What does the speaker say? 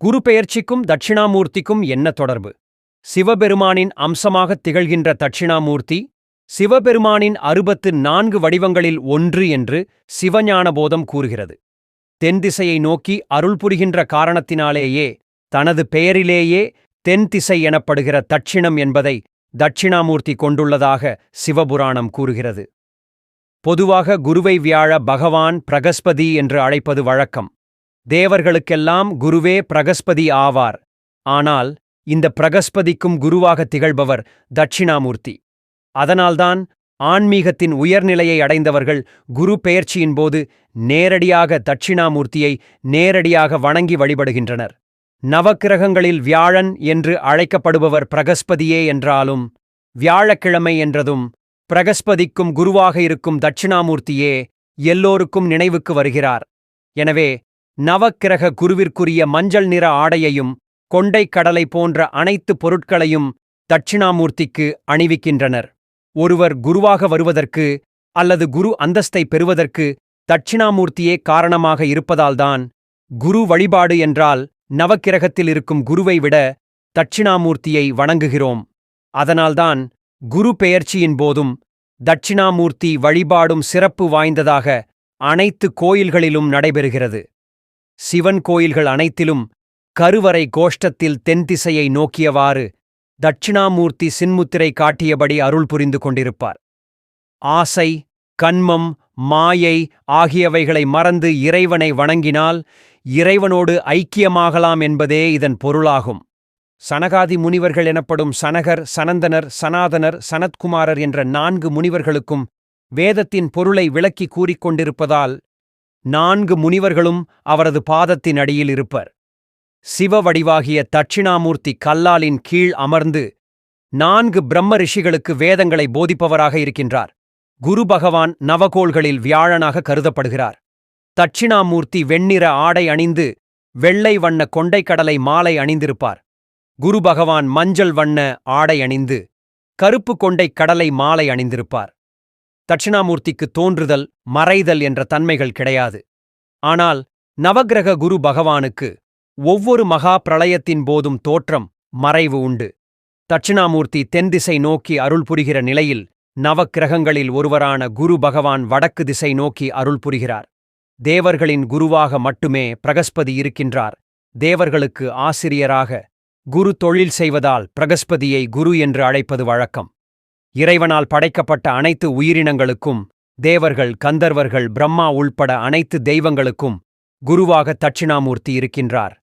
குரு பெயர்ச்சிக்கும் தட்சிணாமூர்த்திக்கும் என்ன தொடர்பு? சிவபெருமானின் அம்சமாகத் திகழ்கின்ற தட்சிணாமூர்த்தி சிவபெருமானின் அறுபத்து நான்கு வடிவங்களில் ஒன்று என்று சிவஞானபோதம் கூறுகிறது. தென் திசையை நோக்கி அருள் புரிகின்ற காரணத்தினாலேயே தனது பெயரிலேயே தென் திசை எனப்படுகிற தட்சிணம் என்பதை தட்சிணாமூர்த்தி கொண்டுள்ளதாக சிவபுராணம் கூறுகிறது. பொதுவாக குருவை வியாழ பகவான் பிரகஸ்பதி என்று அழைப்பது வழக்கம். தேவர்களுக்கெல்லாம் குருவே பிரகஸ்பதி ஆவார். ஆனால் இந்த பிரகஸ்பதிக்கும் குருவாக திகழ்பவர் தட்சிணாமூர்த்தி. அதனால்தான் ஆன்மீகத்தின் உயர்நிலையை அடைந்தவர்கள் குரு பெயர்ச்சியின் போது நேரடியாக தட்சிணாமூர்த்தியை நேரடியாக வணங்கி வழிபடுகின்றனர். நவக்கிரகங்களில் வியாழன் என்று அழைக்கப்படுபவர் பிரகஸ்பதியே என்றாலும் வியாழக்கிழமை என்றதும் பிரகஸ்பதிக்கும் குருவாக இருக்கும் தட்சிணாமூர்த்தியே எல்லோருக்கும் நினைவுக்கு வருகிறார். எனவே நவக்கிரக குருவிற்குரிய மஞ்சள் நிற ஆடையையும் கொண்டைக் கடலை போன்ற அனைத்து பொருட்களையும் தட்சிணாமூர்த்திக்கு அணிவிக்கின்றனர். ஒருவர் குருவாக வருவதற்கு அல்லது குரு அந்தஸ்தை பெறுவதற்கு தட்சிணாமூர்த்தியே காரணமாக இருப்பதால்தான் குரு வழிபாடு என்றால் நவக்கிரகத்தில் இருக்கும் குருவை விட தட்சிணாமூர்த்தியை வணங்குகிறோம். அதனால்தான் குரு பெயர்ச்சியின் போதும் தட்சிணாமூர்த்தி வழிபாடும் சிறப்பு வாய்ந்ததாக அனைத்து கோயில்களிலும் நடைபெறுகிறது. சிவன் கோயில்கள் அனைத்திலும் கருவறை கோஷ்டத்தில் தென்திசையை நோக்கியவாறு தட்சிணாமூர்த்தி சின்முத்திரை காட்டியபடி அருள் புரிந்து கொண்டிருப்பார். ஆசை கன்மம் மாயை ஆகியவைகளை மறந்து இறைவனை வணங்கினால் இறைவனோடு ஐக்கியமாகலாம் என்பதே இதன் பொருளாகும். சனகாதி முனிவர்கள் எனப்படும் சனகர் சனந்தனர் சனாதனர் சனத்குமாரர் என்ற நான்கு முனிவர்களுக்கும் வேதத்தின் பொருளை விளக்கி கூறிக் கொண்டிருப்பதால் நான்கு முனிவர்களும் அவரது பாதத்தின் அடியில் இருப்பர். சிவ வடிவாகிய தட்சிணாமூர்த்தி கல்லாலின் கீழ் அமர்ந்து நான்கு பிரம்ம ரிஷிகளுக்கு வேதங்களை போதிப்பவராக இருக்கின்றார். குரு பகவான் நவகோள்களில் வியாழனாக கருதப்படுகிறார். தட்சிணாமூர்த்தி வெண்ணிற ஆடை அணிந்து வெள்ளை வண்ண கொண்டைக்கடலை மாலை அணிந்திருப்பார். குரு பகவான் மஞ்சள் வண்ண ஆடை அணிந்து கருப்பு கொண்டைக் கடலை மாலை அணிந்திருப்பார். தட்சிணாமூர்த்திக்கு தோன்றுதல் மறைதல் என்ற தன்மைகள் கிடையாது. ஆனால் நவக்கிரக குரு பகவானுக்கு ஒவ்வொரு மகா பிரளயத்தின் போதும் தோற்றம் மறைவு உண்டு. தட்சிணாமூர்த்தி தென்திசை நோக்கி அருள் புரிகிற நிலையில் நவக்கிரகங்களில் ஒருவரான குரு பகவான் வடக்கு திசை நோக்கி அருள் புரிகிறார். தேவர்களின் குருவாக மட்டுமே பிரகஸ்பதி இருக்கின்றார். தேவர்களுக்கு ஆசிரியராக குரு தொழில் செய்வதால் பிரகஸ்பதியை குரு என்று அழைப்பது வழக்கம். இறைவனால் படைக்கப்பட்ட அனைத்து உயிரினங்களுக்கும் தேவர்கள் கந்தர்வர்கள் பிரம்மா உள்பட அனைத்து தெய்வங்களுக்கும் குருவாக தட்சிணாமூர்த்தி இருக்கின்றார்.